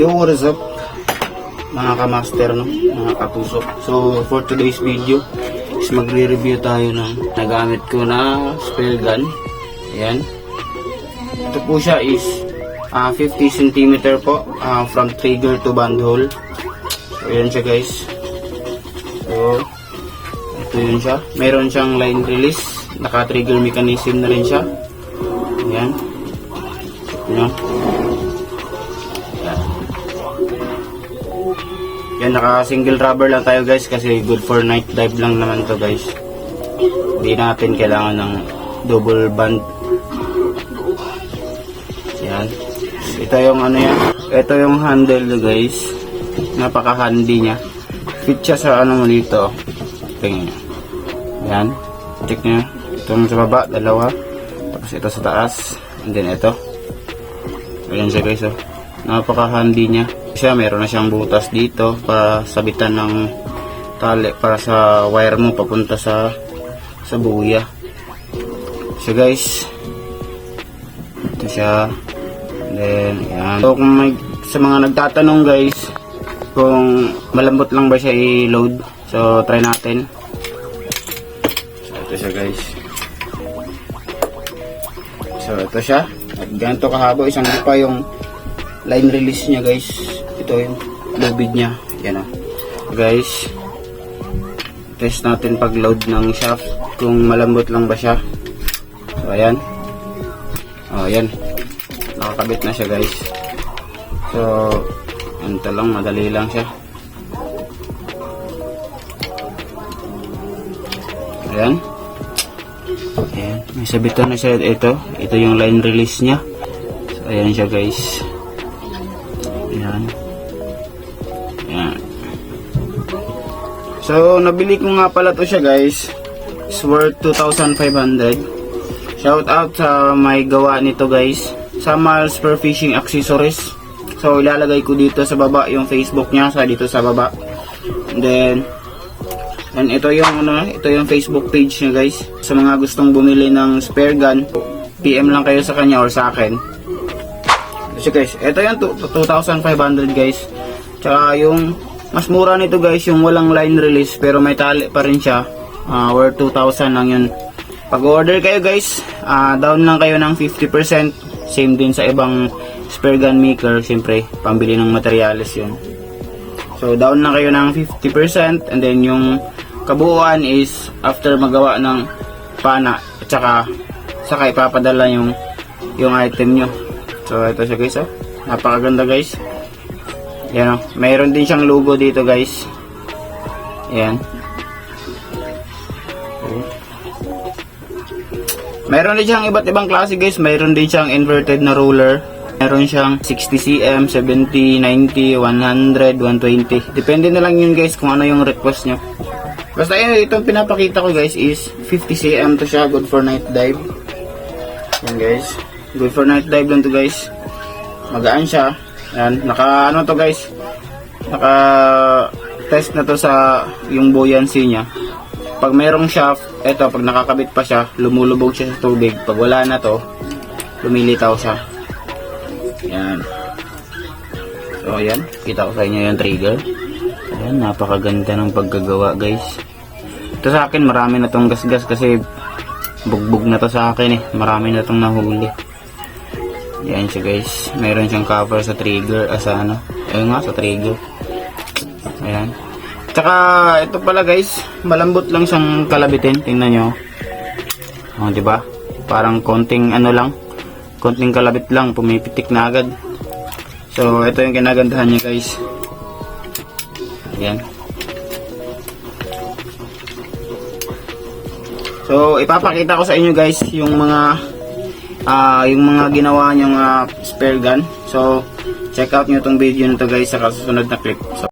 Yo, what is up? Mga kamaster, no? Mga katusok. So, for today's video, is magre-review tayo ng nagamit ko na spare gun. Ayan. Ito po siya is ah, 50 cm po ah, from trigger to band hole. So, ayan siya guys. So, ito yun siya. Meron siyang line release. Naka-trigger mechanism na rin siya. Ayan. Ayan. Yan, naka single rubber lang tayo guys kasi good for night dive lang naman to guys. Hindi natin kailangan ng double band. Yan. Ito yung ano yan. Ito yung handle nyo guys. Napaka handy niya. Fit siya sa ano mo dito. Tingnan nyo. Yan. Check nyo. Itong sa baba, dalawa. Tapos ito sa taas. And then ito. Ayan siya guys oh. Napaka handy niya. Siya meron na siyang butas dito para sabitan ng tali para sa wire mo papunta sa sa buya. So guys, ito siya. Then, yan. So kung may, sa mga nagtatanong guys, kung malambot lang ba siya i-load. So try natin. So ito siya guys. So ito siya. At ganito kahaba, isang pa yung line release niya guys. Ito yung lubid niya. Yan o. Guys, test natin pag load ng shaft kung malambot lang ba siya. So ayan. Oh, ayan. Nakakabit na siya guys. So, ito lang, madali lang siya. Ayan. Ayan. May sabitan na siya. Ito. Ito yung line release niya. So, ayan siya guys. Ayan. Ayan. So, nabili ko nga pala to siya guys. It's worth 2,500. Shout out sa may gawa nito guys. Sa Miles Per Fishing Accessories. So, ilalagay ko dito sa baba yung Facebook niya. Sa dito sa baba. And then, and ito yung ano, ito yung Facebook page niya guys. Sa mga gustong bumili ng spare gun, PM lang kayo sa kanya or sa akin. So guys, ito yung tu- 2,500 guys. Tsaka yung mas mura nito guys, yung walang line release pero may tali pa rin siya. Ah, worth 2,000 lang yun. Pag order kayo guys, ah, down lang kayo ng 50%. Same din sa ibang spare gun maker, siyempre, pambili ng materyales yun. So down na kayo ng 50% and then yung kabuuan is after magawa ng pana at saka saka ipapadala yung yung item nyo. So ito siya guys oh. Napakaganda guys. Yan oh. Mayroon din siyang logo dito guys. Ayan. Oh. Mayroon din siyang iba't ibang klase guys. Mayroon din siyang inverted na roller. Meron siyang 60cm, 70, 90, 100, 120. Depende na lang yun guys kung ano yung request nyo. Basta yun, itong pinapakita ko guys is 50cm to siya. Good for night dive. Yan guys. Good for night dive lang to guys. Magaan siya. Yan. Naka ano to guys. Naka test na to sa yung buoyancy niya. Pag mayroong shaft, eto pag nakakabit pa siya, lumulubog siya sa tubig. Pag wala na to, lumilitaw siya. Yan. So, ayan. Kita ko sa inyo yung trigger. Ayan, napakaganda ng paggagawa, guys. Ito sa akin, marami na tong gasgas kasi bugbog na to sa akin eh. Marami na tong nahuli. Yan siya, guys. Meron siyang cover sa trigger, ah, sa ano. Ayun nga, sa trigger. Ayan. Tsaka, ito pala, guys. Malambot lang siyang kalabitin. Tingnan nyo. Oh, di ba? Parang konting ano lang konting kalabit lang, pumipitik na agad. So, ito yung kinagandahan niya guys. Ayan. So, ipapakita ko sa inyo guys yung mga ah yung mga ginawa niyang ah, spare gun. So, check out niyo tong video nito guys sa kasusunod na clip. So,